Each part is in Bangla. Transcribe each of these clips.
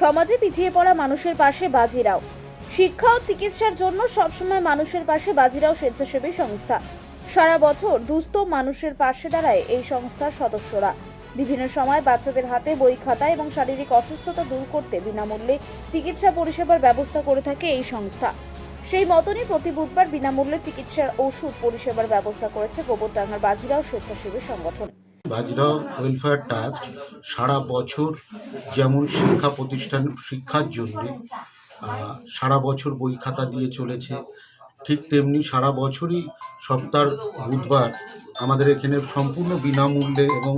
সমাজে পিছিয়ে পড়া মানুষের পাশে বাজিরাও। শিক্ষা ও চিকিৎসার জন্য সবসময় মানুষের পাশে বাজিরাও স্বেচ্ছাসেবী সংস্থা। সারা বছর দুস্থ মানুষের পাশে দাঁড়ায় এই সংস্থার সদস্যরা। বিভিন্ন সময় বাচ্চাদের হাতে বই খাতা এবং শারীরিক অসুস্থতা দূর করতে বিনামূল্যে চিকিৎসা পরিষেবার ব্যবস্থা করে থাকে এই সংস্থা। সেই মতনই প্রতি বুধবার বিনামূল্যে চিকিৎসার ওষুধ পরিষেবার ব্যবস্থা করেছে গোবরডাঙ্গার বাজিরাও স্বেচ্ছাসেবী সংগঠন। বাজরাও ওয়েলফেয়ার ট্রাস্ট সারা বছর যেমন শিক্ষা প্রতিষ্ঠান, শিক্ষার জন্য সারা বছর বই খাতা দিয়ে চলেছে। ঠিক তেমনি সারা বছরই সপ্তাহ, বুধবার আমাদের এখানে সম্পূর্ণ বিনামূল্যে এবং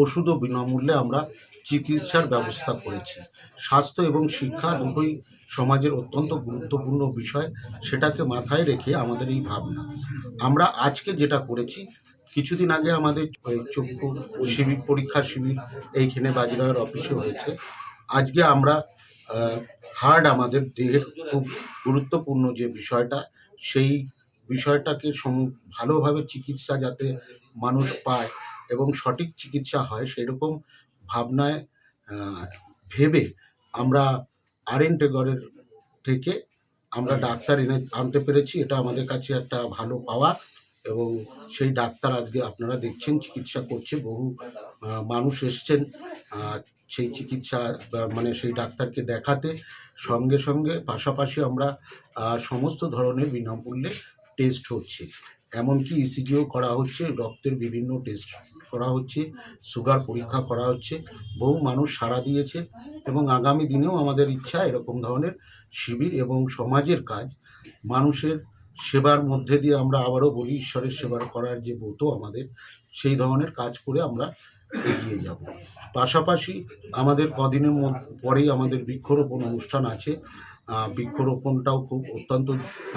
ওষুধও বিনামূল্যে আমরা চিকিৎসার ব্যবস্থা করেছি। স্বাস্থ্য এবং শিক্ষা দুটোই সমাজের অত্যন্ত গুরুত্বপূর্ণ বিষয়, সেটাকে মাথায় রেখে আমাদের এই ভাবনা। আমরা আজকে যেটা করেছি কিছুদিন আগে আমাদের চক্ষু শিবির পরীক্ষা শিবির এইখানে বাজিরায়ের অফিসে হয়েছে। আজকে আমরা হার্ট আমাদের দেহের খুব গুরুত্বপূর্ণ যে বিষয়টা, সেই বিষয়টাকে ভালোভাবে চিকিৎসা যাতে মানুষ পায় এবং সঠিক চিকিৎসা হয় সেরকম ভাবনায় ভেবে আমরা আর এন টেগরের থেকে আমরা ডাক্তার এনে আনতে পেরেছি। এটা আমাদের কাছে একটা ভালো পাওয়া। এবং সেই ডাক্তার আজকে আপনারা দেখছেন, চিকিৎসা করছে, বহু মানুষ এসছেন সেই চিকিৎসা মানে সেই ডাক্তারকে দেখাতে। সঙ্গে সঙ্গে পাশাপাশি আমরা সমস্ত ধরনের বিনামূল্যে টেস্ট হচ্ছে। এমনকি ইসিজিও করা হচ্ছে, রক্তের বিভিন্ন টেস্ট করা হচ্ছে, সুগার পরীক্ষা করা হচ্ছে। বহু মানুষ সাড়া দিয়েছে এবং আগামী দিনেও আমাদের ইচ্ছা এরকম ধরনের শিবির এবং সমাজের কাজ, মানুষের সেবার মধ্যে দিয়ে আমরা আবারও বলি, ঈশ্বরের সেবার করার যে ব্রত আমাদের, সেই ধরনের কাজ করে আমরা এগিয়ে যাব। পাশাপাশি আমাদের কদিনের পরেই আমাদের বৃক্ষরোপণ অনুষ্ঠান আছে। বৃক্ষরোপণটাও খুব অত্যন্ত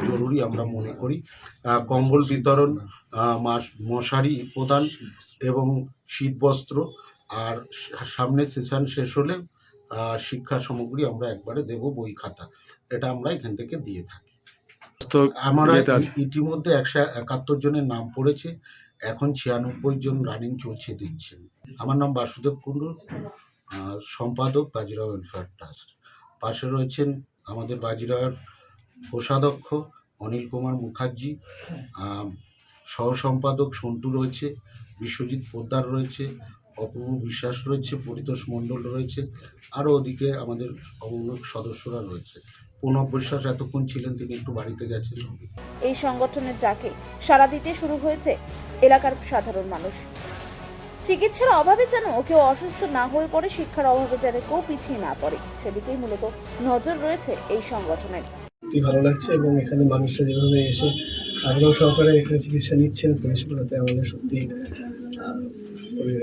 জরুরি আমরা মনে করি। কম্বল বিতরণ মশারি প্রদান এবং শীতবস্ত্র আর সামনে সেশন শেষ হলে শিক্ষা সামগ্রী আমরা একবারে দেব বই খাতা। এটা আমরা এখান থেকে দিয়ে থাকি। আমরা ইতিমধ্যে একশো একাত্তর জনের নাম পড়েছে। এখন ছিয়ানব্বই জন রানিং চলছে দিচ্ছেন আমার নাম বাসুদেব কুণ্ডু সম্পাদক বাজিরাও ওয়েলফেয়ার ট্রাস্ট পাশে রয়েছেন আমাদের বাজিরাওয়ের কোষাধ্যক্ষ অনিল কুমার মুখার্জি আহ, সহ সম্পাদক সন্টু রয়েছে বিশ্বজিৎ পোদ্দার রয়েছে অপূর্ব বিশ্বাস রয়েছে পরিতোষ মণ্ডল রয়েছে আরও ওদিকে আমাদের অন্য সদস্যরা রয়েছে। প্রণব বিশ্বাস এতক্ষণ ছিলেন তিনি একটু বাড়িতে গেছেন এই সংগঠনের ডাকে সাড়া দিতে শুরু হয়েছে এলাকার সাধারণ মানুষ। চিকিৎসার অভাবে যেন কেউ অসুস্থ না হয়ে পড়ে শিক্ষার অভাবে যেন কেউ পিছিয়ে না পড়ে সেদিকেই মূলত নজর রয়েছে এই সংগঠনের। সত্যি ভালো লাগছে এবং এখানে মানুষরা যেভাবে এসে আগ্রহ সহকারে এখানে চিকিৎসা নিচ্ছেন পরিষেবাতে আমাদের সত্যি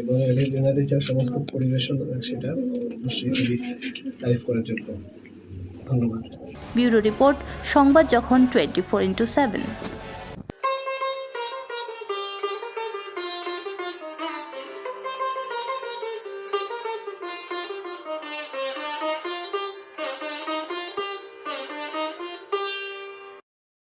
এবং এনাদের যা সমস্ত পরিবেশন সেটা অবশ্যই তারিফ করার যোগ্য ধন্যবাদ। ব্যুরো রিপোর্ট সংবাদ যখন টোয়েন্টি ফোর ইন্টু সেভেন